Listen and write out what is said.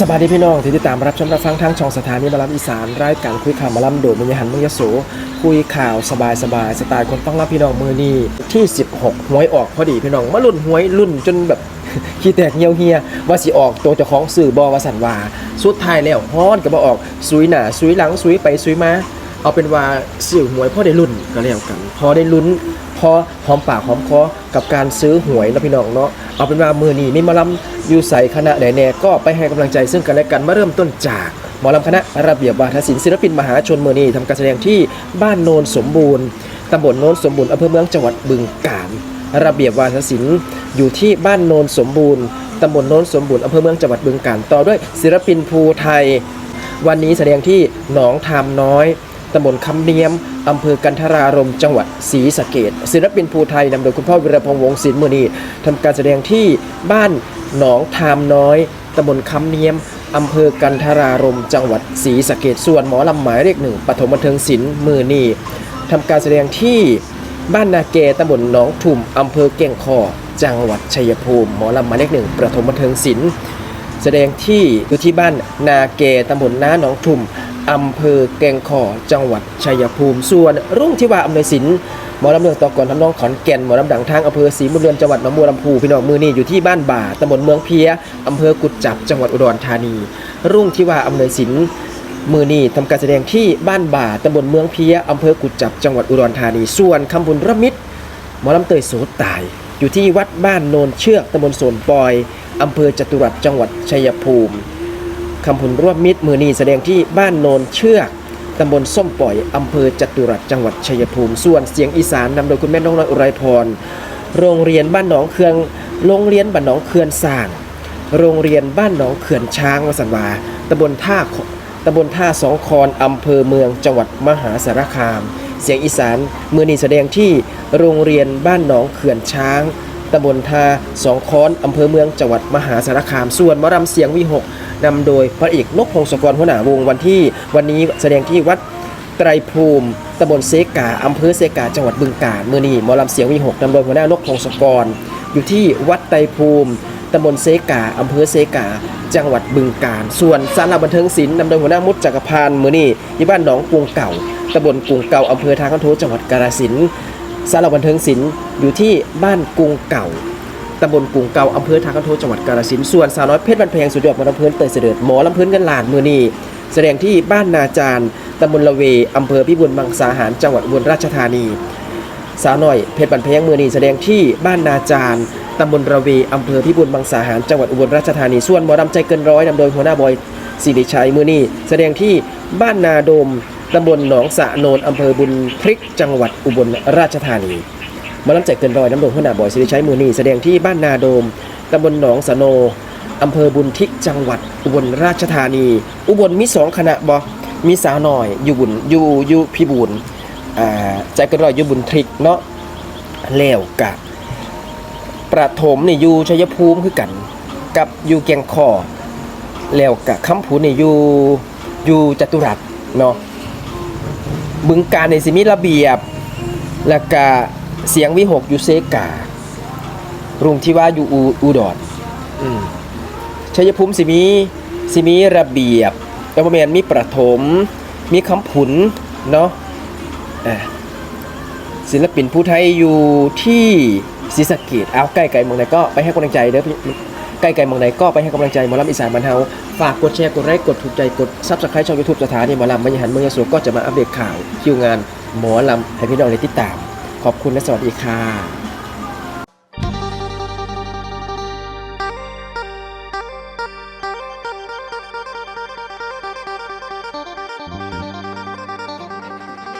สบายดีพี่น้องที่ติดตามรับชมรับฟังทางช่องสถานีบาลำอีสานรายการคุยข่าวมาล่ำโดดมัยหันมัยโสคุยข่าวสบายสบายสไตล์คนต้องรับพี่น้องมือนี้ที่ 16หวยออกพอดีพี่น้องมาลุ่นหวยรุ่นจนแบบขี้แตกเหี่ยวเฮียว่าสิออกตัวเจ้าของสื่อบอว่าสันวาสุดท้ายแล้วฮ้อนก็บ่ออกซุยหนาซุยหลังซุยไปซุยมาเอาเป็นว่าสื่อหวยพอได้รุ่นก็แล้วกัน พอได้ลุ้น พอหอมปากหอมคอกับการซื้อหวยนะพี่น้องเนาะเอาเป็นว่ามือนี้นี่มาลำอยู่ใส่คณะใดแน่ก็ไปให้กำลังใจซึ่งกันและกันมาเริ่มต้นจากหมอลำคณะระเบียบวาทศิลป์ศิลปินมหาชนมือนี้ทำการแสดงที่บ้านโนนสมบูรณ์ตำบลโนนสมบูรณ์อำเภอเมืองจังหวัดบึงกาฬระเบียบวาทศิลป์อยู่ที่บ้านโนนสมบูรณ์ตำบลโนนสมบูรณ์อำเภอเมืองจังหวัดบึงกาฬต่อด้วยศิลปินภูไทย วันนี้แสดงที่หนองทามน้อย ตำบลคำเนียม อำเภอกันทรารมจังหวัดศรีสะเกดศิลปินภูไทยนำโดยคุณพ่อวิรพงษ์วงศิลป์มือนีทำการแสดงที่บ้านหนองทามน้อยตำบลคำเนียมอำเภอกันทรารมจังหวัดศรีสะเกดส่วนหมอลำหมายเลขหนึ่งปฐมบันเทิงศิลป์มือนีทำการแสดงที่บ้านนาเกตำบลหนองทุ่มอำเภอเก่งคอจังหวัดชัยภูมิหมอลำหมายเลขหนึ่งปฐมบันเทิงศิลป์แสดงที่อยู่ที่บ้านนาเกตำบลน้าหนองทุ่ม อำเภอแกงคอจังหวัดชัยภูมิ ส่วนรุ่งที่ว่าอำนวยสินหมอลำเมืองตอกก่อนทำนองขอนแก่นหมอลำดังทางอำเภอศรีบุญเรือนจังหวัดหนองบัวลำพูพี่น้องมือนี่อยู่ที่บ้านบ่าตำบลเมืองเพียอำเภอกุดจับจังหวัดอุดรธานี รุ่งที่ว่าอำนวยสินมือนี่ทำการแสดงที่บ้านบ่าตำบลเมืองเพียอำเภอกุดจับจังหวัดอุดรธานี ส่วนคำบุญระมิตรหมอลำเตยโสตาย อยู่ที่วัดบ้านโนนเชือกตำบลโสนปอยอำเภอจตุรัสจังหวัดชัยภูมิ คำพุนร่วมมิตรมือนีแสดงที่บ้านโนนเชือกตำบลส้มปล่อยอำเภอจตุรัสจังหวัดชัยภูมิ ส่วนเสียงอีสานนำโดยคุณแม่น้องน้อยอุไรพร โรงเรียนบ้านหนองเคือง โรงเรียนบ้านหนองเคือนสร้าง โรงเรียนบ้านหนองเขื่อนช้างวสันวาตำบลท่าตำบลท่าสองคอนอำเภอเมืองจังหวัดมหาสารคาม เสียงอีสานมือนีแสดงที่โรงเรียนบ้านหนองเขื่อนช้าง ตำบลท่าสองคอนอำเภอเมืองจังหวัดมหาสารคาม ส่วนมรำเสียงวิหกนำโดยพระเอกนกพงศกรหัวหน้าวงวันที่ วันนี้แสดงที่วัดไตรภูมิตำบลเซกาอำเภอเซกาจังหวัดบึงกาฬเมือนีหมอลำเสียงวีหกนำโดยหัวหน้านกพงศกร อยู่ที่วัดไตรภูมิตำบลเซกาอำเภอเซกา จังหวัดบึงกาฬส่วนสาราบันเทิงศิลป์นำโดยหัวหน้ามุดจักรพันธ์มือนีที่บ้านหนองกรุงเก่าตำบลกรุงเก่าอำเภอทางคันโทจังหวัดกาฬสินธุ์ สารบันเทิงศิลป์อยู่ที่บ้านกรุงเก่าตำบลกรุงเก่าอำเภอทางคันโทจังหวัดกาฬสินธุ์ส่วนสาวน้อยเพชรบันแพงสุดยอดมอลำเพลินเตยเสด็จหมอลำเพลินกันหลานมือนีแสดงที่บ้านนาจารตำบลละเวอำเภอพิบูลมังสาหารจังหวัดอุบลราชธานี สาวน้อยเพชรบันแพงมือนีแสดงที่บ้านนาจารตำบลระเวอำเภอพิบูลมังสาหารจังหวัดอุบลราชธานีส่วนหมอลำใจเกินร้อยนำโดยหัวหน้าบอยสิริชัยมือนีแสดงที่บ้านนาดม ตำบลหนองสะโนนอำเภอบุญพริกจังหวัดอุบลราชธานีมาลำใจเกินรอยน้ำดงหัวหน้าบ่อยสิริชัยมือนีแสดงที่บ้านนาโดมตำบลหนองสะโนอำเภอบุญทิกจังหวัดอุบลราชธานี อุบลมีสองคณะบอมีสาวหน่อยอยู่บุญอยู่อยู่พิบูลอ่าใจเกินรอยอยู่บุญทริกเนาะแล้วกับประถมนี่อยู่ชัยภูมิคือกัน กับอยู่แกงคอแล้วกับคำพูนี่อยู่อยู่จตุรัสเนาะ บึงการในสิมีระเบียบ แล้วก็เสียงวิหกอยู่เซกา รุงที่ว่าอยู่อูอุดรอืมชัยภูมิสิมีสิมีระเบียบแล้วแมนมีประถม มีคำผุนเนาะอะศิลปินผู้ไทยอยู่ที่ศรีสะเกดเอาใกล้ไกลเมืองไหนก็ไปให้กำลังใจเด้อพี่ ใกล้ไกลเมืองไหนก็ไปให้กำลังใจหมอลำอีสานบันเทาฝากกดแชร์กดไลค์กดถูกใจกดซับสไครต์ช่องยูทูบสถานีหมอลำบรรยหันเมืองยโสก็จะมาอัปเดตข่าวคิวงานหมอลำให้พี่น้องได้ติดตาม ขอบคุณและสวัสดีค่ะ